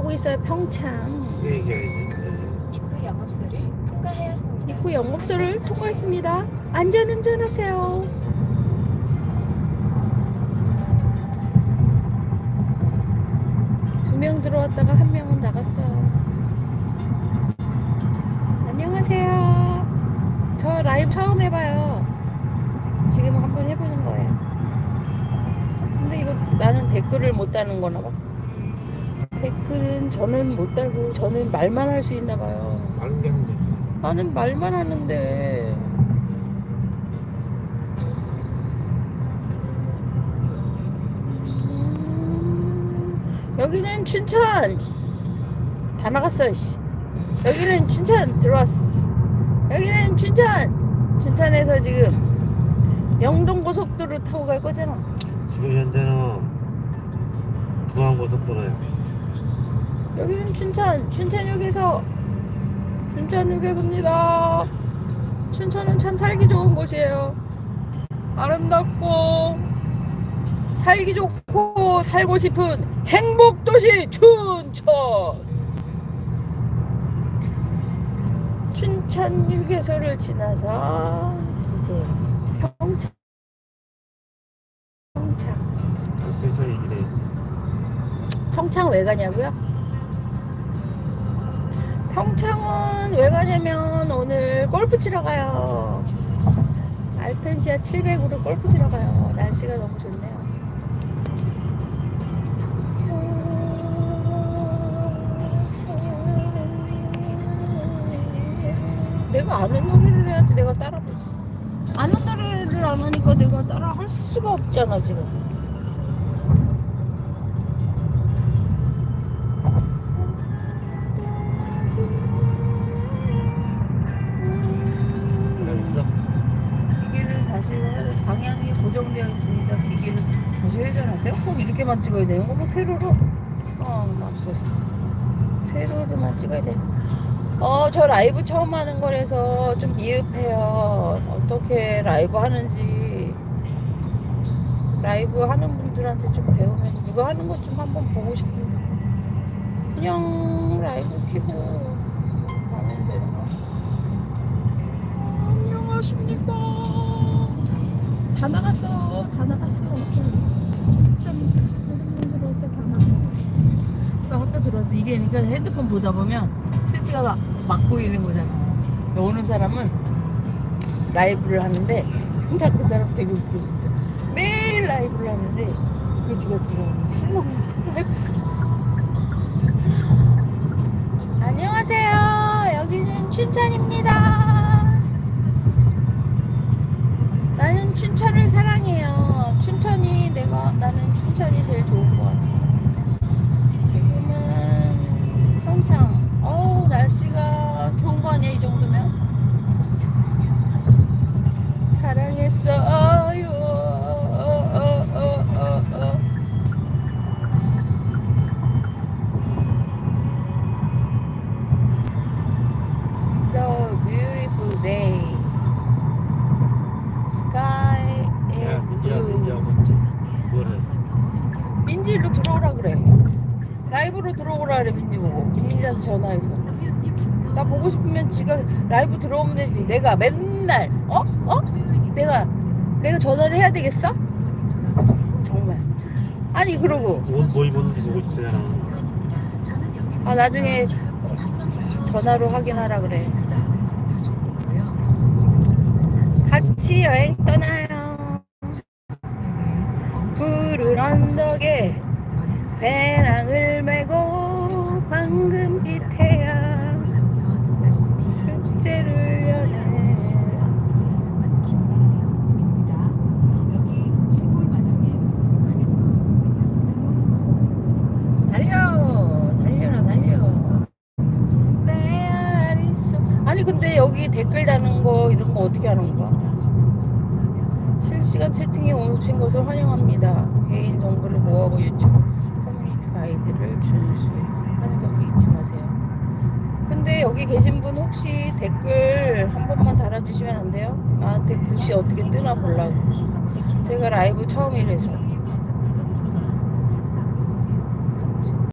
하고 있어요. 평창. 그 얘기해야지. 입구 영업소를 통과하였습니다. 입구 영업소를 통과했습니다. 안전 운전하세요. 두 명 들어왔다가 한 명은 나갔어요. 안녕하세요. 저 라이브 처음 해봐요. 지금 한번 해보는 거예요. 근데 이거 나는 댓글을 못 다는 거나 봐. 댓글은 저는 못 달고 저는 말만 할 수 있나 봐요. 아는 게 하면 되지. 나는 말만 하는데 음, 여기는 춘천 다 나갔어 씨. 여기는 춘천 들어왔어 여기는 춘천 춘천에서 지금 영동고속도로 타고 갈 거잖아 지금 현재는 중앙고속도로에 여기는 춘천 춘천역에서 춘천역에 갑니다 춘천은 참 살기 좋은 곳이에요 아름답고 살기 좋고 살고 싶은 행복 도시 춘천 춘천 휴게소를 지나서 이제 평창 평창. 평창 왜 가냐고요? 평창은 왜 가냐면 오늘 골프 치러 가요. 알펜시아 700으로 골프 치러 가요. 날씨가 너무 좋네요. 내가 아는 노래를 해야지 내가 따라 부르지. 아는 노래를 안 하니까 내가 따라 할 수가 없잖아 지금. 다시 회전 하세요. 꼭 이렇게만 찍어야 돼요. 뭐 세로로 어 맙소사 세로로만 찍어야 돼. 어저 라이브 처음 하는 거라서 좀 미흡해요. 어떻게 라이브 하는지 라이브 하는 분들한테 좀 배우면 누가 하는 것 좀 한번 보고 싶은데 그냥 라이브 키고. 안녕하십니까. 다 나갔어. 다 나갔어. 들어왔다. 이게 그러니까 핸드폰 보다 보면 실수가 막, 막 보이는 거잖아. 어느 사람은 라이브를 하는데 근데 그 사람 되게 웃겨 진짜. 매일 라이브를 하는데 그 지가 들어오는. 안녕하세요. 여기는 춘천입니다. 나는 춘천을 사랑해요. 나는 춘천이 제일 좋은 것 같아. 라이브로 들어오라 그래 민지 보고. 김민지한테 전화해서. 나 보고 싶으면 지가 라이브 들어오면 되지. 내가 맨날 어? 어? 내가 내가 전화를 해야 되겠어? 정말. 아니 그러고 옷 뭐 입었는지 보고 있잖아. 아 나중에 전화로 확인하라 그래. 같이 여행 떠나요. 푸른 언덕에 메고 방금 이 태양 흑제를 여네. 달려 달려라 달려. 메아리소. 아니 근데 여기 댓글 다는 거 이런 거 어떻게 하는 거야? 실시간 채팅에 오신 것을 환영합니다. 개인 정보를 보호하고 유튜브 커뮤니티 가이드를 준수하는 것을 잊지 마세요. 근데 여기 계신 분 혹시 댓글 한 번만 달아주시면 안 돼요? 나한테 글씨 어떻게 뜨나 보려고. 제가 라이브 처음이라서.